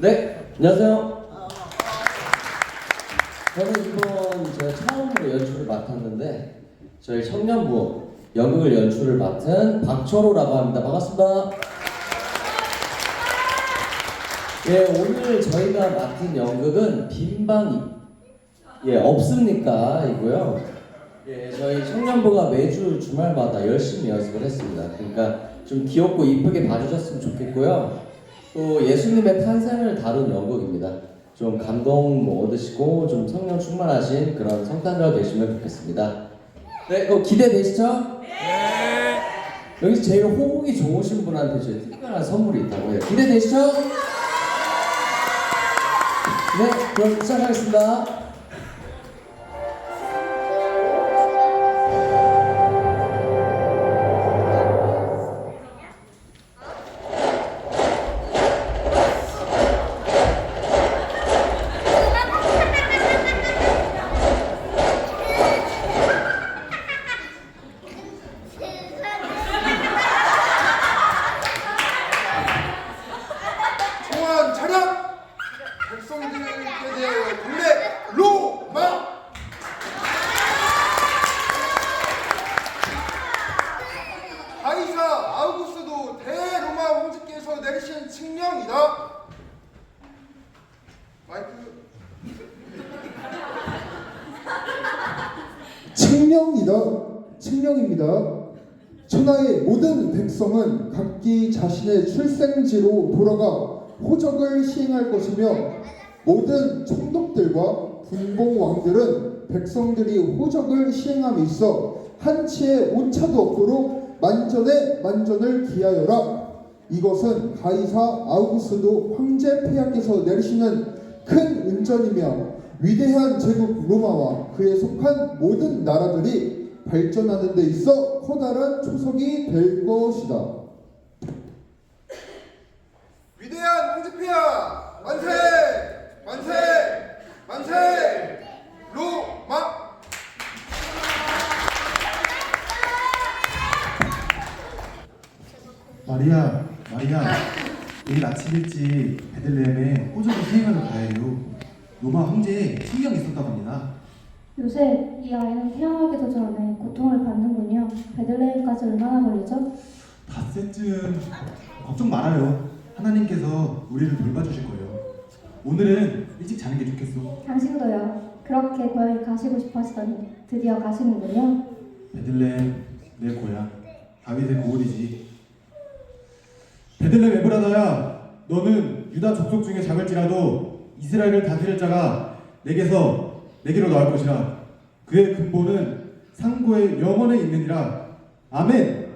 네, 안녕하세요. 저는 이번 제가 처음으로 연출을 맡았는데 저희 청년부 연극을 연출을 맡은 박철호라고 합니다. 반갑습니다. 예, 오늘 저희가 맡은 연극은 빈방이 예 없습니까? 이고요. 예, 저희 청년부가 매주 주말마다 열심히 연습을 했습니다. 그러니까 좀 귀엽고 이쁘게 봐주셨으면 좋겠고요. 또 예수님의 탄생을 다룬 연극입니다. 좀 감동 뭐 얻으시고 좀 성령 충만하신 그런 성탄절 되시면 좋겠습니다. 네, 그거 기대되시죠? 네. 여기서 제일 호흡이 좋으신 분한테 저희 특별한 선물이 있다고 해요. 기대되시죠? 네, 그럼 시작하겠습니다. 칙령이다. 칙령입니다. 천하의 모든 백성은 각기 자신의 출생지로 돌아가 호적을 시행할 것이며 모든 총독들과 군봉왕들은 백성들이 호적을 시행함에 있어 한치의 오차도 없도록 만전에 만전을 기하여라. 이것은 가이사 아우구스도 황제 폐하께서 내리시는 큰 은전이며 위대한 제국 로마와 그에 속한 모든 나라들이 발전하는 데 있어 커다란 초석이 될 것이다. 위대한 황제폐하 만세! 만세! 만세! 로마! 마리아, 마리아, 내일 아침 일찍 베들레헴에 호적을 시행하러 가야 해요. 로마 황제에 신경이 있었다고 합니다. 요새 이 아이는 태어나기도 전에 고통을 받는군요. 베들레헴까지 얼마나 걸리죠? 닷새쯤 걱정 말아요. 하나님께서 우리를 돌봐주실 거예요. 오늘은 일찍 자는 게 좋겠어. 당신도요. 그렇게 고향에 가시고 싶어 하시더니 드디어 가시는군요. 베들레헴 내 고향 다윗의 고을이지. 베들레헴 에브라다야, 너는 유다 족속 중에 작을지라도 이스라엘을 다스릴 자가 내게서 내게로 나올 것이라. 그의 근본은 상고의 영원에 있느니라. 아멘.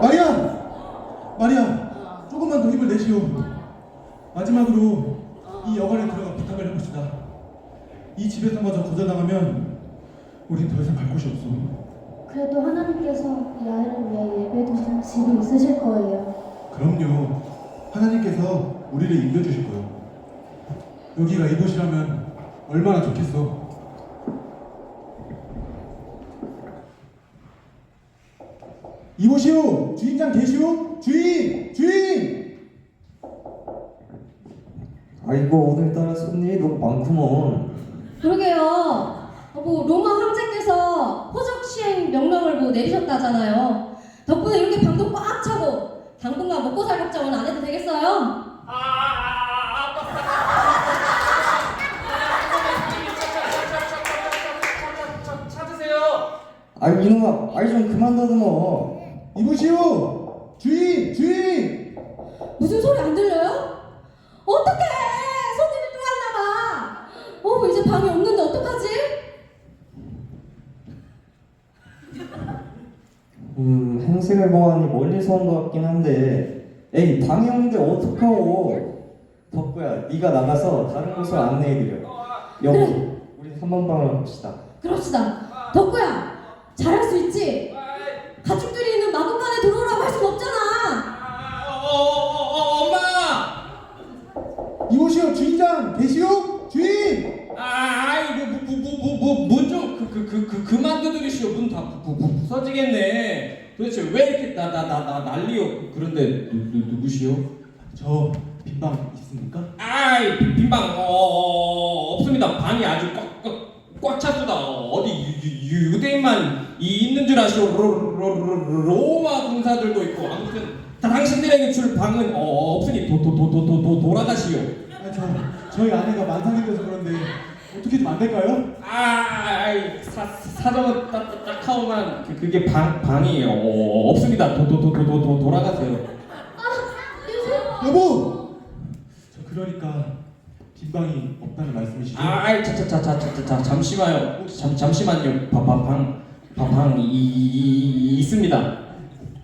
마리아, 마리아, 조금만 더 힘을 내시오. 마지막으로 이 여관에 들어가 부탁을 해봅시다. 이 집에서마저 거절당하면 우린 더 이상 갈 곳이 없어. 그래도 하나님께서 이 아이를 위해 예배 두신 집이 있으실 거예요. 그럼요. 하나님께서 우리를 인도주실 거예요. 여기가 이곳이라면 얼마나 좋겠어. 이곳이요! 주인장 계시오? 주인! 주인! 아이고 오늘따라 손님이 너무 많구먼. 그러게요. 어, 뭐 로마 황제께서 호적 시행 명령을 뭐 내리셨다잖아요. 덕분에 이렇게 방도 꽉 차고 당분간 먹고 살 걱정은 안 해도 되겠어요? 아 이 이놈아, 아이 좀 그만 더듬어. 이곳이요! 주인! 주인! 무슨 소리 안 들려요? 어떡해! 손님이 또 왔나 봐. 어 이제 방이 없는데 어떡하지? 음, 행색을 보아하니 멀리서 온 것 같긴 한데, 에이 방이 없는데 어떡하오? 덕구야, 네가 나가서 다른 곳을 안내해드려. 여보, 그래. 우리 3번 방을 갑시다. 그럽시다. 덕구야, 잘할 수 있지? 가축들이 있는 마구간에 들어오라고 할 순 없잖아. 이곳이요! 주인장 계시오? 주인! 아, 아이 뭐 뭐 뭐 뭐 뭐 문좀 그 그 그 그 그만둬 문제들이시오 문 다 부서지겠네 도대체 왜 이렇게 나 나 나 나 난리요 그런데 누, 누, 누구시오? 저 빈방 있습니까? 아이 빈- 빈방 어, 없습니다 방이 아주 꽉, 꽉, 꽉 찼수다 어디 유, 유, 유 대인만 이 있는 줄 아시오 로, 로, 로, 로 마 군사들도 있고 아무튼 다 당신들에게 줄 방은 어, 없으니 도, 도, 도, 도, 도, 도, 돌아가시오 아, 저 저희 아내가 만상이 돼서 그런데 어떻게 좀 안 될까요? 아, 아이, 사, 사정은 딱, 딱, 그, 그게 방, 방이 어, 없습니다 도, 도, 도, 도, 도, 도, 돌아가세요 여보! 저 그러니까 빈방이 없다는 말씀이시죠? 아, 아이, 자, 자, 자, 자, 자, 자, 자, 잠시만요. 잠, 잠시만요. 방, 방, 방, 방, 방 이, 이, 이, 있습니다.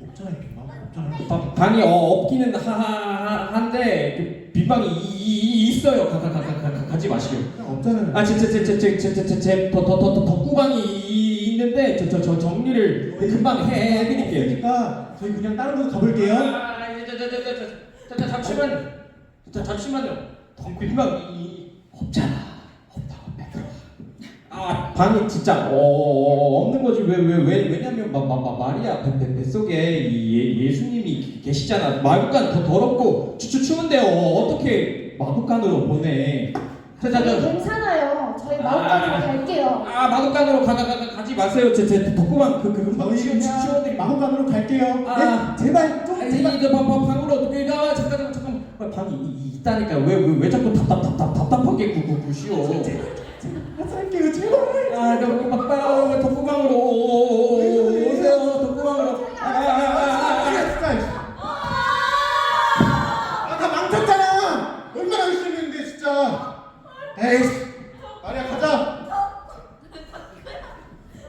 없잖아요 빈방 없잖아요 방, 방이 어, 없기는 하, 하, 하, 한데 그 빈방이 이, 이, 있어요. 가, 가, 가, 가, 가, 가지 마시오. 그냥 없잖아요 아, 제, 제, 제, 제, 제, 제, 제, 제, 제, 더, 더, 더, 더, 덕구방이 이- 있는데 저, 저, 저 정리를 금방 해, 해드릴게요. 그러니까 저희 그냥 다른 곳 가볼게요 아, 저, 저, 저, 저, 저, 저, 저, 잠시만, 저, 잠시만요. 이, 이, 없잖아. 없다. 들어와. 아 방이 진짜 어, 없는 거지 왜왜 왜 왜 냐면 마, 마, 마, 마리아 뱃, 뱃, 뱃속에 이 예, 예수님이 계시잖아 마구간 더 더럽고 추추 추운데 어, 어떻게 마구간으로 보내 자자자 괜찮아요. 저희 마음까지 갈게요. 아 마구간으로 가, 가, 가, 가지 마세요 제제 덕구만 그그 금방 저희 치워 치워드리 마곡간으로 갈게요 아. 네? 제발 좀 아니 제발 이제 방, 방, 방으로 어떻게 가 잠깐 잠깐 잠깐 아, 방이 이- 이- 있다니까 왜 왜 왜 자꾸 답답 답답 답답하게 구구구시오 할게요 제발 아, 덕구 막방 덕구방으로 오세요. 덕구방으로. 아, 아, 아, 아, 아. 진짜 아다 망쳤잖아 얼마나 열심히 했는데 진짜 에이 마리아 가자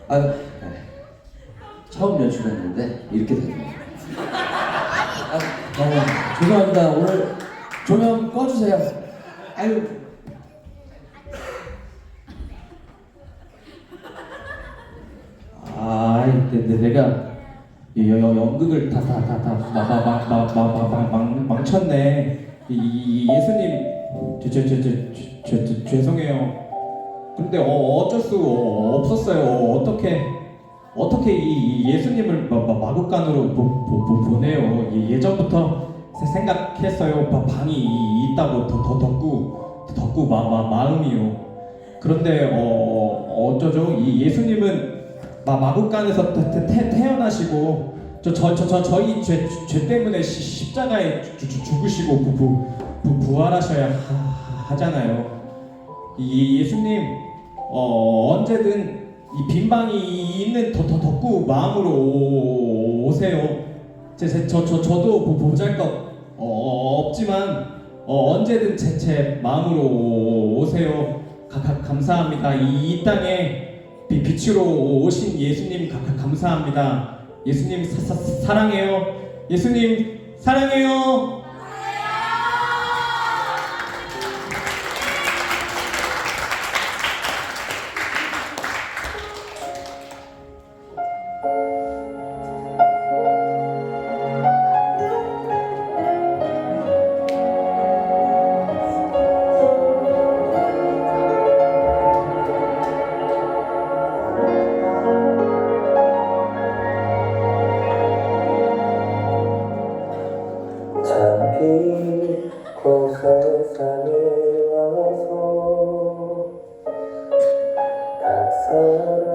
아, 네. 처음 연출했는데 이렇게 됐네요. 아, 너무 죄송합니다. 오늘 조명 꺼주세요. 아유. 아, 내, 내, 내가 이 여- 여- 연극을 다다망망망망망 망쳤네. 이, 이 예수님 저저저저 죄송해요. 근데 어, 어쩔 수 없었어요. 어떻게 어떻게 이, 이 예수님을 마, 마, 마구간으로 보, 보, 보, 보내요. 예, 예전부터 세- 생각했어요. 바- 방이 이- 있다고 더, 더 덕구 덕구 마, 마, 마음이요. 그런데 어, 어쩌죠? 이 예수님은 마, 마구간에서 태, 태, 태, 태어나시고 저, 저, 저, 저, 저희 죄, 죄 때문에 시, 십자가에 주, 주, 죽으시고 부, 부, 부, 부활하셔야 하, 하잖아요. 이 예수님 어, 언제든 이 빈방이 있는 더, 더 덕구 마음으로 오- 오세요. 제, 제, 저, 저, 저도 보- 보잘것 어, 없지만 어, 언제든 제, 제 마음으로 오세요. 가, 가, 감사합니다. 이, 이 땅에 비, 빛으로 오신 예수님 가, 가, 감사합니다. 예수님 사, 사, 사랑해요. 예수님 사랑해요. Oh.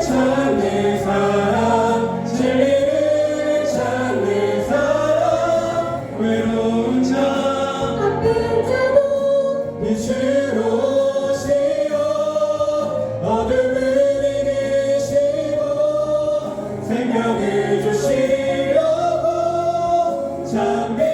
찾는 사람 진리를 찾는 사람 외로운 자. 아픈 자도 빛으로 오시어 어둠을 이기시고 생명을 주시려고. 장미